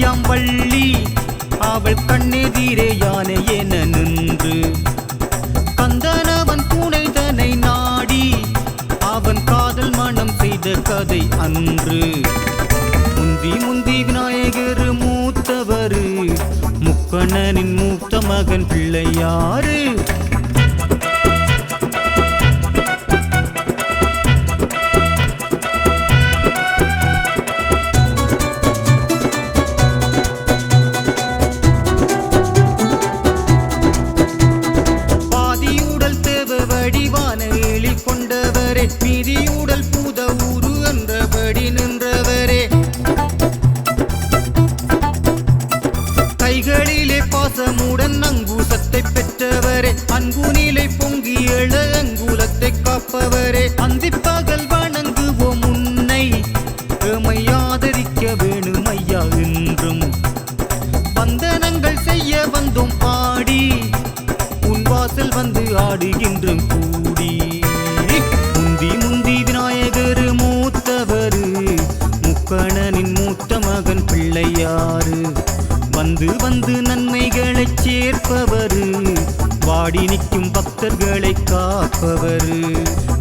கூறத்தியாம் வள்ளி. அவள் கண்ணெதிரே யானை என நின்று. கந்தனவன் துணைதனை நாடி. அவன் காதல் மனம் செய்த கதை அன்று. முந்தி முந்தி விநாயகர் மூத்தவர். முக்கண்ணனின் மூத்த மகன் பிள்ளையாறு ஆண்டவரே அந்திப்பகல் வணங்குவோம் உன்னை. எமை ஆதரிக்க வேணும் ஐயா என்றும். வந்தனங்கள் செய்ய வந்தோம் பாடி உன் வாசல் வந்து ஆடுகின்றும் கூடி. முந்தி முந்தி விநாயகர் மூத்தவரு முக்கணனின் மூத்த மகன் பிள்ளையாறு வந்து வந்து நன்மைகளைச் சேர்ப்பவரு வாடி நிற்கும் பக்தர்களை காப்பவரு.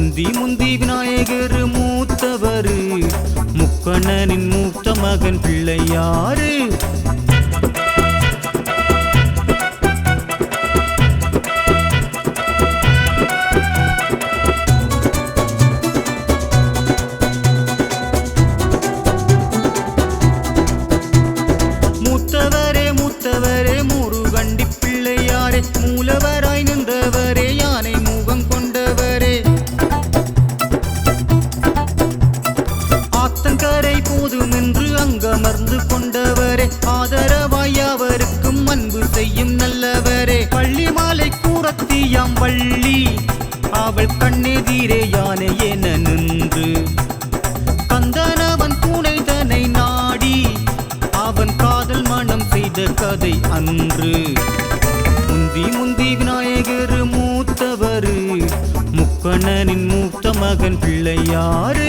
முந்தி முந்தி விநாயகர் மூத்தவர். முக்கண்ணனின் மூத்த மகன் பிள்ளையாறு பகிர்ந்து கொண்டவரே. ஆதரவாய் அவருக்கும் அன்பு செய்யும் நல்லவரே. பள்ளி மாலை கூறத்தியாம் வள்ளி. அவள் கண்ணெதிரே யானை என நின்று கந்தனவன் பூனைதனை நாடி. அவன் காதல் மனம் செய்த கதை அன்று. முந்தி முந்தி விநாயகர் மூத்தவரு. முக்கண்ணனின் மூத்த மகன் பிள்ளையாறு